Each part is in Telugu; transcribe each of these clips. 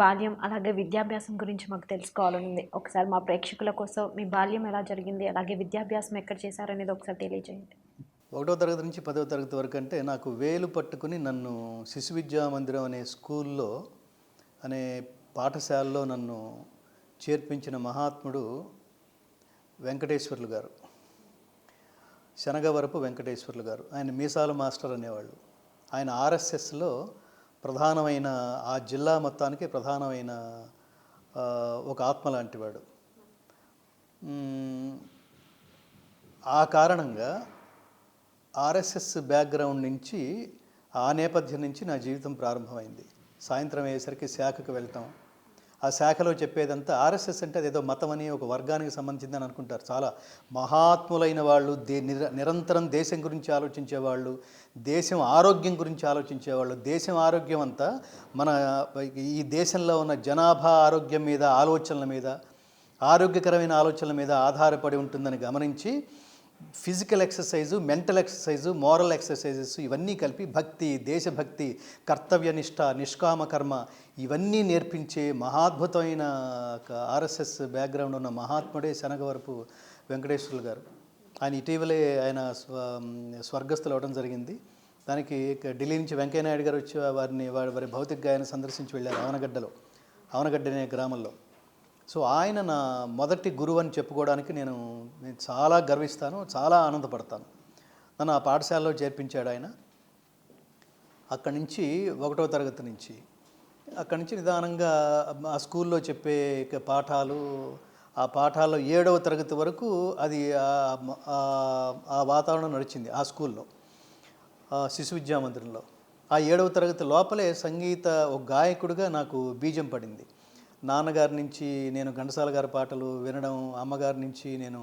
బాల్యం అలాగే విద్యాభ్యాసం గురించి మాకు తెలుసుకోవాలనుంది ఒకసారి మా ప్రేక్షకుల కోసం మీ బాల్యం ఎలా జరిగింది అలాగే విద్యాభ్యాసం ఎక్కడ చేశారనేది ఒకసారి తెలియజేయండి. ఒకటో తరగతి నుంచి పదవ తరగతి వరకు అంటే నాకు వేలు పట్టుకుని నన్ను శిశు విద్యా మందిరం అనే స్కూల్లో అనే పాఠశాలలో నన్ను చేర్పించిన మహాత్ముడు వెంకటేశ్వర్లు గారు. శనగవరపు వెంకటేశ్వర్లు గారు. ఆయన మీసాల మాస్టర్ అనేవాళ్ళు. ఆయన ఆర్ఎస్ఎస్లో ప్రధానమైన ఆ జిల్లా మొత్తానికి ప్రధానమైన ఒక ఆత్మ లాంటివాడు. ఆ కారణంగా ఆర్ఎస్ఎస్ బ్యాక్గ్రౌండ్ నుంచి ఆ నేపథ్యం నుంచి నా జీవితం ప్రారంభమైంది. సాయంత్రం అయ్యేసరికి శాఖకు వెళ్తాం. ఆ శాఖలో చెప్పేదంతా ఆర్ఎస్ఎస్ అంటే అదేదో మతం అని ఒక వర్గానికి సంబంధించిందని అనుకుంటారు. చాలా మహాత్ములైన వాళ్ళు దే నిరంతరం దేశం గురించి ఆలోచించేవాళ్ళు దేశం ఆరోగ్యం గురించి ఆలోచించేవాళ్ళు దేశం ఆరోగ్యం అంతా మన ఈ దేశంలో ఉన్న జనాభా ఆరోగ్యం మీద ఆలోచనల మీద ఆరోగ్యకరమైన ఆలోచనల మీద ఆధారపడి ఉంటుందని గమనించి physical exercise mental exercise moral exercises ఇవన్నీ కలిపి భక్తి దేశభక్తి కర్తవ్యనిష్ట నిష్కామ కర్మ ఇవన్నీ నేర్పించే మహాద్భుతమైన ఒక ఆర్ఎస్ఎస్ బ్యాక్గ్రౌండ్ ఉన్న మహాత్ముడే శనగవరపు వెంకటేశ్వర్లు గారు. ఆయన ఇటీవలే ఆయన స్వ స్వర్గస్థులు అవడం జరిగింది. దానికి ఢిల్లీ నుంచి వెంకయ్యనాయుడు గారు వచ్చి వారిని వారి వారి భౌతిక గాయన సందర్శించి వెళ్ళారు అవనగడ్డలో అవనగడ్డ అనే గ్రామంలో. సో ఆయన నా మొదటి గురువు అని చెప్పుకోవడానికి నేను నేను చాలా గర్విస్తాను చాలా ఆనందపడతాను. నన్ను ఆ పాఠశాలలో చేర్పించాడు ఆయన. అక్కడి నుంచి ఒకటో తరగతి నుంచి అక్కడి నుంచి నిదానంగా ఆ స్కూల్లో చెప్పే పాఠాలు ఆ పాఠాల్లో ఏడవ తరగతి వరకు అది ఆ- వాతావరణం నడిచింది ఆ స్కూల్లో శిశు విద్యా మందిరంలో. ఆ ఏడవ తరగతి లోపలే సంగీత ఒక గాయకుడిగా నాకు బీజం పడింది. నాన్నగారి నుంచి నేను ఘంటసాల గారి పాటలు వినడం అమ్మగారి నుంచి నేను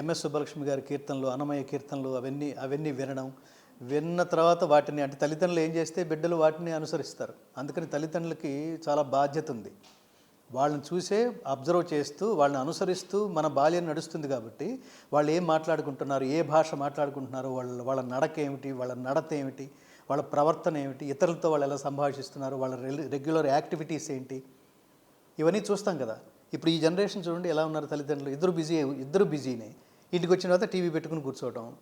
ఎంఎస్ సుబ్బలక్ష్మి గారి కీర్తనలు అన్నమయ్య కీర్తనలు అవన్నీ అవన్నీ వినడం. విన్న తర్వాత వాటిని అంటే తల్లిదండ్రులు ఏం చేస్తే బిడ్డలు వాటిని అనుసరిస్తారు. అందుకని తల్లిదండ్రులకి చాలా బాధ్యత ఉంది. వాళ్ళని చూసే అబ్జర్వ్ చేస్తూ వాళ్ళని అనుసరిస్తూ మన బాల్యం నడుస్తుంది కాబట్టి వాళ్ళు ఏం మాట్లాడుకుంటున్నారు ఏ భాష మాట్లాడుకుంటున్నారు వాళ్ళ వాళ్ళ నడక ఏమిటి వాళ్ళ నడత ఏమిటి వాళ్ళ ప్రవర్తన ఏమిటి ఇతరులతో వాళ్ళు ఎలా సంభాషిస్తున్నారు వాళ్ళ రెగ్యులర్ యాక్టివిటీస్ ఏంటి ఇవన్నీ చూస్తాం కదా. ఇప్పుడు ఈ జనరేషన్ చూడండి ఎలా ఉన్నారు తల్లిదండ్రులు. ఇద్దరు బిజీ ఇద్దరు బిజీనే. ఇంటికి వచ్చిన తర్వాత టీవీ పెట్టుకుని కూర్చోవటం.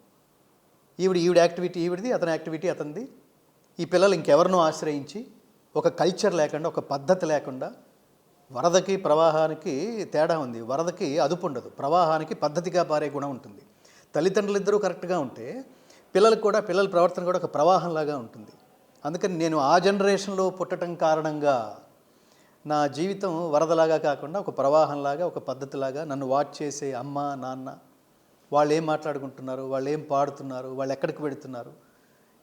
ఈవిడ ఈవిడ యాక్టివిటీ ఈవిడిది అతని యాక్టివిటీ అతనిది. ఈ పిల్లలు ఇంకెవరినో ఆశ్రయించి ఒక కల్చర్ లేకుండా ఒక పద్ధతి లేకుండా వరదకి ప్రవాహానికి తేడా ఉంది. వరదకి అదుపు ఉండదు. ప్రవాహానికి పద్ధతిగా పారే గుణం ఉంటుంది. తల్లిదండ్రులు ఇద్దరూ కరెక్ట్గా ఉంటే పిల్లలకు కూడా పిల్లల ప్రవర్తన కూడా ఒక ప్రవాహంలాగా ఉంటుంది. అందుకని నేను ఆ జనరేషన్లో పుట్టడం కారణంగా నా జీవితం వరదలాగా కాకుండా ఒక ప్రవాహంలాగా ఒక పద్ధతిలాగా నన్ను వాచ్ చేసే అమ్మ నాన్న వాళ్ళు ఏం మాట్లాడుకుంటున్నారు వాళ్ళు ఏం పాడుతున్నారు వాళ్ళు ఎక్కడికి వెళుతున్నారు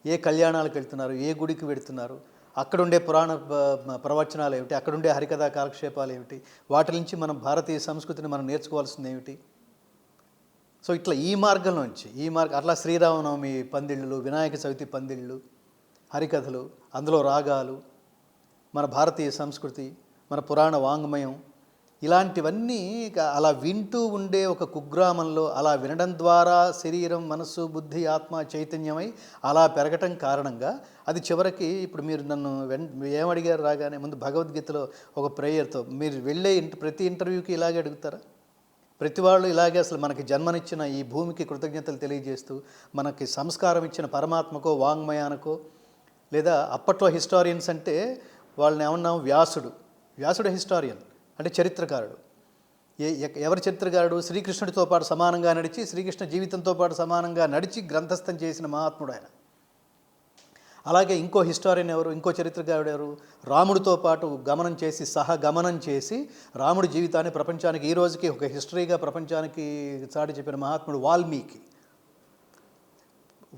ఏ కళ్యాణాలకు వెళ్తున్నారు ఏ గుడికి వెళుతున్నారు అక్కడుండే పురాణ ప్రవచనాలు ఏమిటి అక్కడుండే హరికథా కాలక్షేపాలు ఏమిటి వాటి నుంచి మనం భారతీయ సంస్కృతిని మనం నేర్చుకోవాల్సింది ఏమిటి సో ఇట్లా ఈ మార్గంలోంచి ఈ మార్గం అట్లా శ్రీరామనవమి పందిళ్ళు వినాయక చవితి పందిళ్ళు హరికథలు అందులో రాగాలు మన భారతీయ సంస్కృతి మన పురాణ వాంగ్మయం ఇలాంటివన్నీ అలా వింటూ ఉండే ఒక కుగ్రామంలో అలా వినడం ద్వారా శరీరం మనస్సు బుద్ధి ఆత్మ చైతన్యమై అలా పెరగటం కారణంగా అది చివరికి ఇప్పుడు మీరు నన్ను వెన్ ఏమడిగారు రాగానే ముందు భగవద్గీతలో ఒక ప్రేయర్తో మీరు వెళ్ళే ప్రతి ఇంటర్వ్యూకి ఇలాగే అడుగుతారా? ప్రతి వాళ్ళు ఇలాగే అసలు మనకి జన్మనిచ్చిన ఈ భూమికి కృతజ్ఞతలు తెలియజేస్తూ మనకి సంస్కారం ఇచ్చిన పరమాత్మకో వాంగ్మయానికో లేదా అప్పట్లో హిస్టారియన్స్ అంటే వాళ్ళని ఏమన్నాం? వ్యాసుడు. వ్యాసుడు హిస్టారియన్ అంటే చరిత్రకారుడు. ఏ ఎవరి చరిత్రకారుడు? శ్రీకృష్ణుడితో పాటు సమానంగా నడిచి శ్రీకృష్ణ జీవితంతో పాటు సమానంగా నడిచి గ్రంథస్థం చేసిన మహాత్ముడు ఆయన. అలాగే ఇంకో హిస్టారియన్ ఎవరు ఇంకో చరిత్రకారుడు ఎవరు? రాముడితో పాటు గమనం చేసి సహ గమనం చేసి రాముడి జీవితాన్ని ప్రపంచానికి ఈ రోజుకి ఒక హిస్టరీగా ప్రపంచానికి చాటి చెప్పిన మహాత్ముడు వాల్మీకి.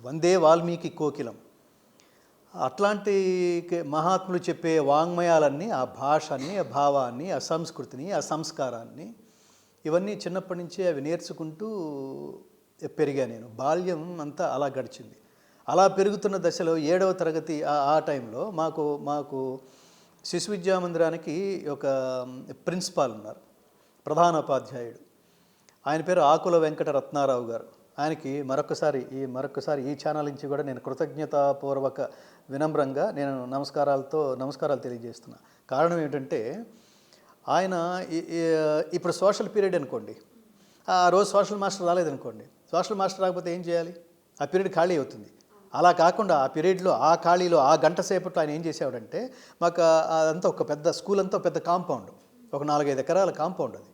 వందే వాల్మీకి కోకిలం. అట్లాంటి మహాత్ములు చెప్పే వాంగ్మయాలన్నీ ఆ భాషని ఆ భావాన్ని ఆ సంస్కృతిని ఆ సంస్కారాన్ని ఇవన్నీ చిన్నప్పటి నుంచే అవి నేర్చుకుంటూ పెరిగా నేను. బాల్యం అంతా అలా గడిచింది. అలా పెరుగుతున్న దశలో ఏడవ తరగతి ఆ- ఆ టైంలో మాకు మాకు శిశు విద్యా మందిరానికి ఒక ప్రిన్సిపాల్ ఉన్నారు ప్రధానోపాధ్యాయుడు. ఆయన పేరు ఆకుల వెంకట రత్నారావు గారు. ఆయనకి మరొకసారి ఈ మరొకసారి ఈ ఛానల్ నుంచి కూడా నేను కృతజ్ఞతాపూర్వక వినమ్రంగా నేను నమస్కారాలతో నమస్కారాలు తెలియజేస్తున్నా. కారణం ఏంటంటే ఆయన ఇప్పుడు సోషల్ పీరియడ్ అనుకోండి. ఆ రోజు సోషల్ మాస్టర్ రాలేదనుకోండి. సోషల్ మాస్టర్ రాకపోతే ఏం చేయాలి? ఆ పీరియడ్ ఖాళీ అవుతుంది. అలా కాకుండా ఆ పీరియడ్లో ఆ ఖాళీలో ఆ గంట సేపట్లో ఆయన ఏం చేసేవాడంటే మాకు అదంతా ఒక పెద్ద స్కూల్ అంతా పెద్ద కాంపౌండ్ ఒక నాలుగైదు ఎకరాల కాంపౌండ్ అది.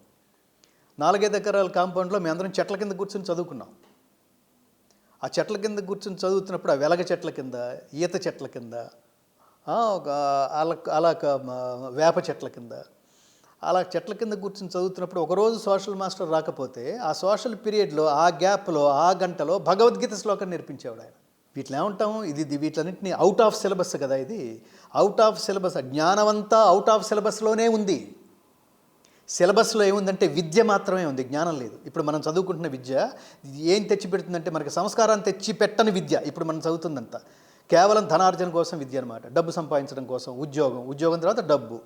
నాలుగైదు ఎకరాల కాంపౌండ్లో మేమందరం చెట్ల కింద కూర్చొని చదువుకున్నాం. ఆ చెట్ల కింద కూర్చొని చదువుతున్నప్పుడు ఆ వెలగ చెట్ల కింద ఈత చెట్ల కింద ఒక అలా అలా ఒక, వేప చెట్ల కింద అలా చెట్ల కింద కూర్చొని చదువుతున్నప్పుడు ఒకరోజు సోషల్ మాస్టర్ రాకపోతే ఆ సోషల్ పీరియడ్లో ఆ గ్యాప్లో ఆ గంటలో భగవద్గీత శ్లోకం నేర్పించేవాడు ఆయన. వీటిలో ఏమంటాము? ఇది ఇది అవుట్ ఆఫ్ సిలబస్ కదా ఇది. అవుట్ ఆఫ్ సిలబస్ జ్ఞానమంతా అవుట్ ఆఫ్ సిలబస్లోనే ఉంది. సిలబస్లో ఏముందంటే విద్య మాత్రమే ఉంది జ్ఞానం లేదు. ఇప్పుడు మనం చదువుకుంటున్న విద్య ఏం తెచ్చి పెడుతుందంటే మనకి సంస్కారాన్ని తెచ్చి పెట్టని విద్య ఇప్పుడు మనం చదువుతుందంతా. కేవలం ధనార్జన కోసం విద్య అనమాట డబ్బు సంపాదించడం కోసం ఉద్యోగం. ఉద్యోగం తర్వాత డబ్బు.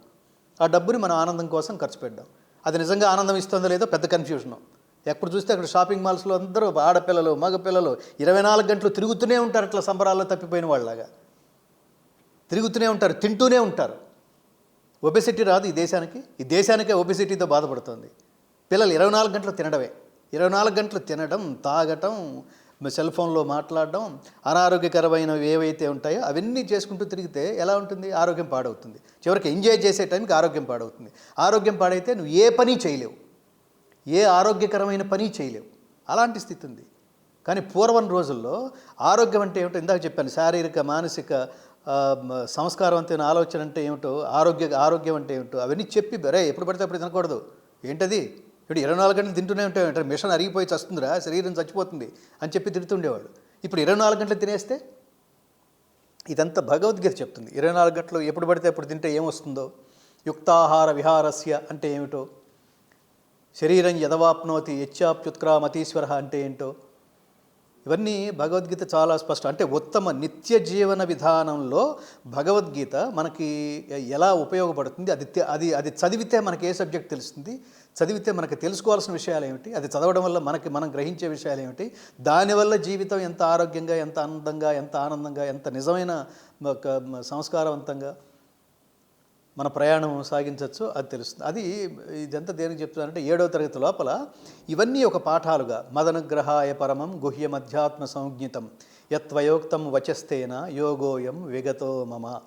ఆ డబ్బుని మనం ఆనందం కోసం ఖర్చు పెట్టాం అది నిజంగా ఆనందం ఇస్తుందో లేదో పెద్ద కన్ఫ్యూజను ఎప్పుడు చూస్తే అక్కడ షాపింగ్ మాల్స్లో అందరూ ఆడపిల్లలు మగపిల్లలు ఇరవై నాలుగు గంటలు తిరుగుతూనే ఉంటారు ఇట్లా సంబరాల్లో తప్పిపోయిన వాళ్ళలాగా. తిరుగుతూనే ఉంటారు తింటూనే ఉంటారు. ఒబెసిటీ రాదు ఈ దేశానికి. ఈ దేశానికే ఒబెసిటీతో బాధపడుతుంది. పిల్లలు ఇరవై నాలుగు గంటలు తినడమే. ఇరవై నాలుగు గంటలు తినడం తాగటం సెల్ ఫోన్లో మాట్లాడడం అనారోగ్యకరమైనవి ఏవైతే ఉంటాయో అవన్నీ చేసుకుంటూ తిరిగితే ఎలా ఉంటుంది? ఆరోగ్యం పాడవుతుంది. చివరికి ఎంజాయ్ చేసే టైంకి ఆరోగ్యం పాడవుతుంది. ఆరోగ్యం పాడైతే నువ్వు ఏ పని చేయలేవు. ఏ ఆరోగ్యకరమైన పని చేయలేవు. అలాంటి స్థితి ఉంది. కానీ పూర్వం రోజుల్లో ఆరోగ్యం అంటే ఏమిటో ఇందాక చెప్పాను. శారీరక మానసిక సంస్కారవంతమైన ఆలోచన అంటే ఏమిటో ఆరోగ్య ఆరోగ్యం అంటే ఏమిటో అవన్నీ చెప్పి బరే ఎప్పుడు పడితే అప్పుడు తినకూడదు. ఏంటది? ఇప్పుడు ఇరవై నాలుగు గంటలు తింటూనే ఉంటాయి మిషన్ అరిగిపోయి చస్తుందిరా శరీరం చచ్చిపోతుంది అని చెప్పి తిడుతుండేవాడు ఇప్పుడు ఇరవై నాలుగు గంటలు తినేస్తే ఇదంతా భగవద్గీత చెప్తుంది. ఇరవై నాలుగు గంటలు ఎప్పుడు పడితే అప్పుడు తింటే ఏమొస్తుందో యుక్తాహార విహారస్య అంటే ఏమిటో? శరీరం యదవాప్నోతి యచ్చాప్యుత్క్రామతీశ్వర అంటే ఏంటో? ఇవన్నీ భగవద్గీత చాలా స్పష్టం. అంటే ఉత్తమ నిత్య జీవన విధానంలో భగవద్గీత మనకి ఎలా ఉపయోగపడుతుంది? అది అది అది చదివితే మనకి ఏ సబ్జెక్ట్ తెలుస్తుంది? చదివితే మనకి తెలుసుకోవాల్సిన విషయాలు ఏమిటి అది చదవడం వల్ల మనకి మనం గ్రహించే విషయాలు ఏమిటి దానివల్ల జీవితం ఎంత ఆరోగ్యంగా ఎంత ఆనందంగా ఎంత ఆనందంగా ఎంత నిజమైన సంస్కారవంతంగా మన ప్రయాణం సాగించవచ్చు అది తెలుస్తుంది. అది ఇదంతా దేనికి చెప్తున్నానంటే ఏడవ తరగతి లోపల ఇవన్నీ ఒక పాఠాలుగా మదనగ్రహాయ పరమం గుహ్య మధ్యాత్మ సంజ్ఞితం యత్వయోక్తం వచస్తేన యోగోయం విగతో మమ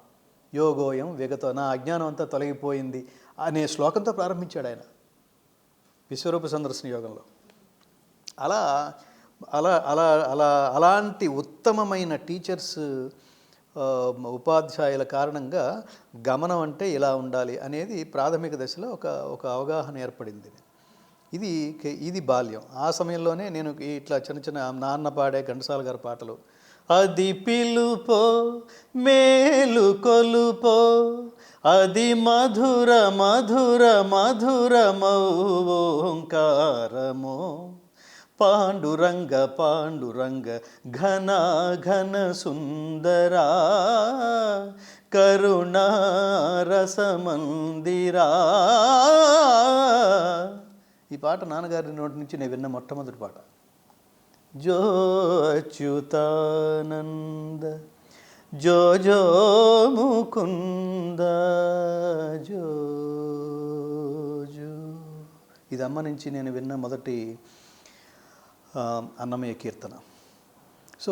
యోగోయం విగతో. నా అజ్ఞానం అంతా తొలగిపోయింది అనే శ్లోకంతో ప్రారంభించాడు ఆయన విశ్వరూప సందర్శన యోగంలో. అలా అలా అలా అలా అలాంటి ఉత్తమమైన టీచర్స్ ఉపాధ్యాయుల కారణంగా గమనం అంటే ఇలా ఉండాలి అనేది ప్రాథమిక దశలో ఒక ఒక అవగాహన ఏర్పడింది. ఇది ఇది బాల్యం. ఆ సమయంలోనే నేను ఇట్లా చిన్న చిన్న నాన్న పాడే ఘంటసాల గారి పాటలు అది పిలుపో మేలు కొలుపో అది మధుర మధుర మధురమౌంకారమో పాండురంగ పాండురంగ ఘన ఘన సుందరా కరుణారసమందిరా. ఈ పాట నాన్నగారి నోటి నుంచి నేను విన్న మొట్టమొదటి పాట. జో అచ్యుతానంద జో జో ముకుంద జో జో ఇది అమ్మ నుంచి నేను విన్న మొదటి అన్నమయ్య కీర్తన. సో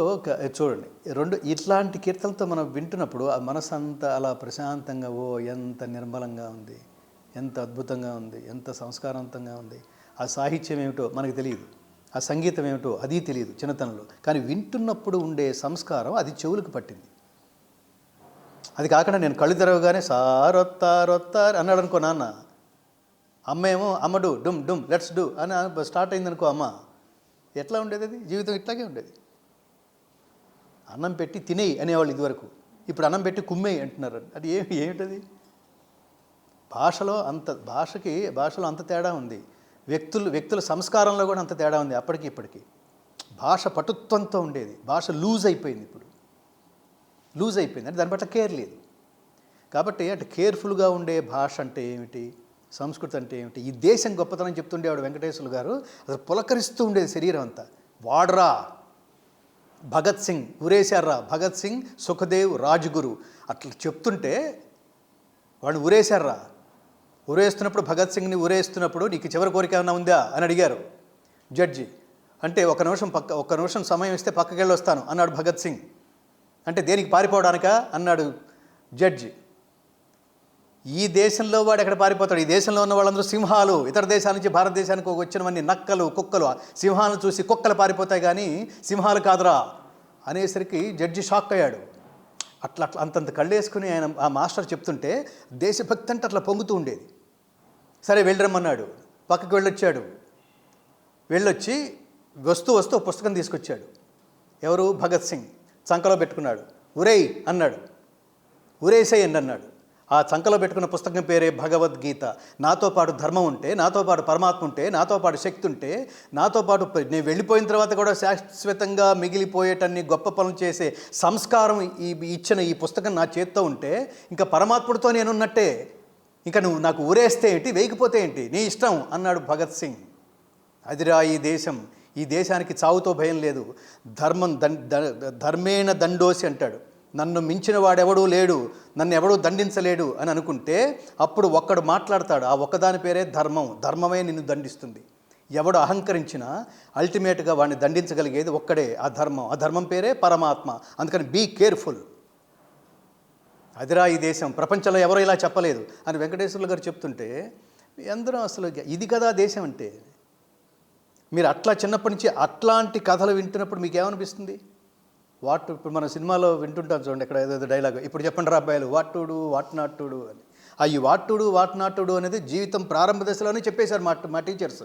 చూడండి రెండు ఇట్లాంటి కీర్తనలతో మనం వింటున్నప్పుడు ఆ మనసు అంతా అలా ప్రశాంతంగా ఓ ఎంత నిర్మలంగా ఉంది ఎంత అద్భుతంగా ఉంది ఎంత సంస్కారవంతంగా ఉంది. ఆ సాహిత్యం ఏమిటో మనకు తెలియదు ఆ సంగీతం ఏమిటో అది తెలియదు చిన్నతనంలో. కానీ వింటున్నప్పుడు ఉండే సంస్కారం అది చెవులకు పట్టింది. అది కాకుండా నేను కళ్ళు తెరవగానే సారొత్తారొత్తారు అన్నాడు అనుకో నాన్న. అమ్మ ఏమో అమ్మ డు డుమ్ డుమ్ లెట్స్ డు అని స్టార్ట్ అయిందనుకో అమ్మ. ఎట్లా ఉండేది అది? జీవితం ఇట్లాగే ఉండేది. అన్నం పెట్టి తినేయి అనేవాళ్ళు ఇదివరకు. ఇప్పుడు అన్నం పెట్టి కుమ్మేయి అంటున్నారు. అది ఏ ఏమిటది? భాషలో అంత భాషకి భాషలో అంత తేడా ఉంది. వ్యక్తులు వ్యక్తుల సంస్కారంలో కూడా అంత తేడా ఉంది. అప్పటికి ఇప్పటికి. భాష పటుత్వంతో ఉండేది. భాష లూజ్ అయిపోయింది ఇప్పుడు. లూజ్ అయిపోయింది. అంటే దాని పట్ల కేర్ లేదు. కాబట్టి అంటే కేర్ఫుల్గా ఉండే భాష అంటే ఏమిటి? సంస్కృతి అంటే ఏమిటి? ఈ దేశం గొప్పతనం చెప్తుండేవాడు వెంకటేశ్వరులు గారు అసలు పులకరిస్తూ ఉండేది శరీరం అంతా. వాడ్రా భగత్ సింగ్ ఉరేశారా భగత్ సింగ్ సుఖదేవ్ రాజ్గురు. అట్లా చెప్తుంటే వాడిని ఉరేశారా ఉరేస్తున్నప్పుడు భగత్ సింగ్ని ఉరేస్తున్నప్పుడు నీకు చివరి కోరిక ఏమైనా ఉందా? అని అడిగారు జడ్జి. అంటే ఒక నిమిషం పక్క ఒక నిమిషం సమయం ఇస్తే పక్కకెళ్ళి వస్తాను అన్నాడు భగత్ సింగ్. అంటే దేనికి పారిపోవడానికా? అన్నాడు జడ్జి. ఈ దేశంలో వాడు ఎక్కడ పారిపోతాడు? ఈ దేశంలో ఉన్న వాళ్ళందరూ సింహాలు. ఇతర దేశాల నుంచి భారతదేశానికి వచ్చినవన్నీ నక్కలు కుక్కలు. సింహాలను చూసి కుక్కలు పారిపోతాయి కానీ సింహాలు కాదురా అనేసరికి జడ్జి షాక్ అయ్యాడు. అట్లా అట్లా అంతంత కళ్ళేసుకుని ఆయన ఆ మాస్టర్ చెప్తుంటే దేశభక్తి అంటే అట్లా పొంగుతూ ఉండేది. సరే వెళ్ళరమ్మన్నాడు. పక్కకు వెళ్ళొచ్చాడు. వెళ్ళొచ్చి వస్తూ వస్తూ పుస్తకం తీసుకొచ్చాడు. ఎవరు? భగత్ సింగ్. చంకలో పెట్టుకున్నాడు. ఉరేయ్ అన్నాడు. ఉరేసేయండి అన్నాడు. ఆ చంకలో పెట్టుకున్న పుస్తకం పేరే భగవద్గీత. నాతో పాటు ధర్మం ఉంటే నాతో పాటు పరమాత్మ ఉంటే నాతో పాటు శక్తి ఉంటే నాతో పాటు నేను వెళ్ళిపోయిన తర్వాత కూడా శాశ్వతంగా మిగిలిపోయేటన్ని గొప్ప పనులు చేసే సంస్కారం ఈ ఇచ్చిన ఈ పుస్తకం నా చేత్తో ఉంటే ఇంకా పరమాత్ముడితో నేనున్నట్టే. ఇంకా నువ్వు నాకు ఊరేస్తే ఏంటి వేయకపోతే ఏంటి నీ ఇష్టం అన్నాడు భగత్ సింగ్. అదిరా ఈ దేశం ఈ దేశానికి చావుతో భయం లేదు. ధర్మం దం ద- ధర్మేణ దండోసి అంటాడు. నన్ను మించిన వాడెవడూ లేడు నన్ను ఎవడూ దండించలేడు అని అనుకుంటే అప్పుడు ఒక్కడు మాట్లాడతాడు. ఆ ఒక్కదాని పేరే ధర్మం. ధర్మమే నిన్ను దండిస్తుంది. ఎవడు అహంకరించినా అల్టిమేట్గా వాడిని దండించగలిగేది ఒక్కడే ఆ ధర్మం. ఆ ధర్మం పేరే పరమాత్మ. అందుకని బీ కేర్ఫుల్ అదిరా ఈ దేశం. ప్రపంచంలో ఎవరో ఇలా చెప్పలేదు అని వెంకటేశ్వర్లు గారు చెప్తుంటే అందరూ అసలు ఇది కదా దేశం అంటే? మీరు అట్లా చిన్నప్పటి నుంచి అట్లాంటి కథలు వింటున్నప్పుడు మీకు ఏమనిపిస్తుంది వాట్ ఇప్పుడు మన సినిమాలో వింటుంటాం చూడండి ఇక్కడ ఏదో డైలాగ్ ఇప్పుడు చెప్పండి రా అబ్బాయిలు వాటుడు వాట్ నాటుడు అని. ఆ ఈ వాటుడు వాట్ నాటుడు అనేది జీవితం ప్రారంభ దశలోనే చెప్పేశారు మా మా టీచర్స్.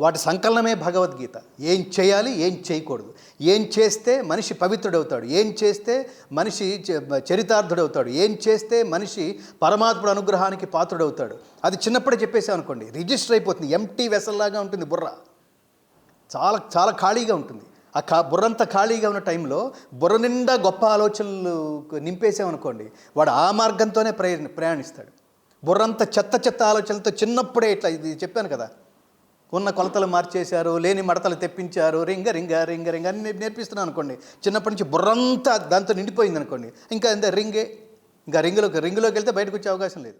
వాటి సంకలనమే భగవద్గీత. ఏం చేయాలి ఏం చేయకూడదు. ఏం చేస్తే మనిషి పవిత్రుడవుతాడు. ఏం చేస్తే మనిషి చరితార్థుడవుతాడు. ఏం చేస్తే మనిషి పరమాత్ముడు అనుగ్రహానికి పాత్రుడవుతాడు. అది చిన్నప్పుడే చెప్పేసాం అనుకోండి. రిజిస్టర్ అయిపోతుంది. ఎంటీ వెసల్లాగా ఉంటుంది బుర్ర. చాలా చాలా ఖాళీగా ఉంటుంది. ఆ కా బుర్రంతా ఖాళీగా ఉన్న టైంలో బుర్ర నిండా గొప్ప ఆలోచనలు నింపేసామనుకోండి వాడు ఆ మార్గంతోనే ప్రయాణ ప్రయాణిస్తాడు. బుర్రంతా చెత్త చెత్త ఆలోచనలతో చిన్నప్పుడే ఇట్లా ఇది చెప్పాను కదా ఉన్న కొలతలు మార్చేశారు లేని మడతలు తెప్పించారు రింగ రింగ రింగ రింగ అని నేర్పిస్తున్నాను అనుకోండి. చిన్నప్పటి నుంచి బుర్రంతా దాంతో నిండిపోయింది అనుకోండి ఇంకా అంతే రింగే. ఇంకా రింగులోకి రింగులోకి వెళ్తే బయటకు వచ్చే అవకాశం లేదు.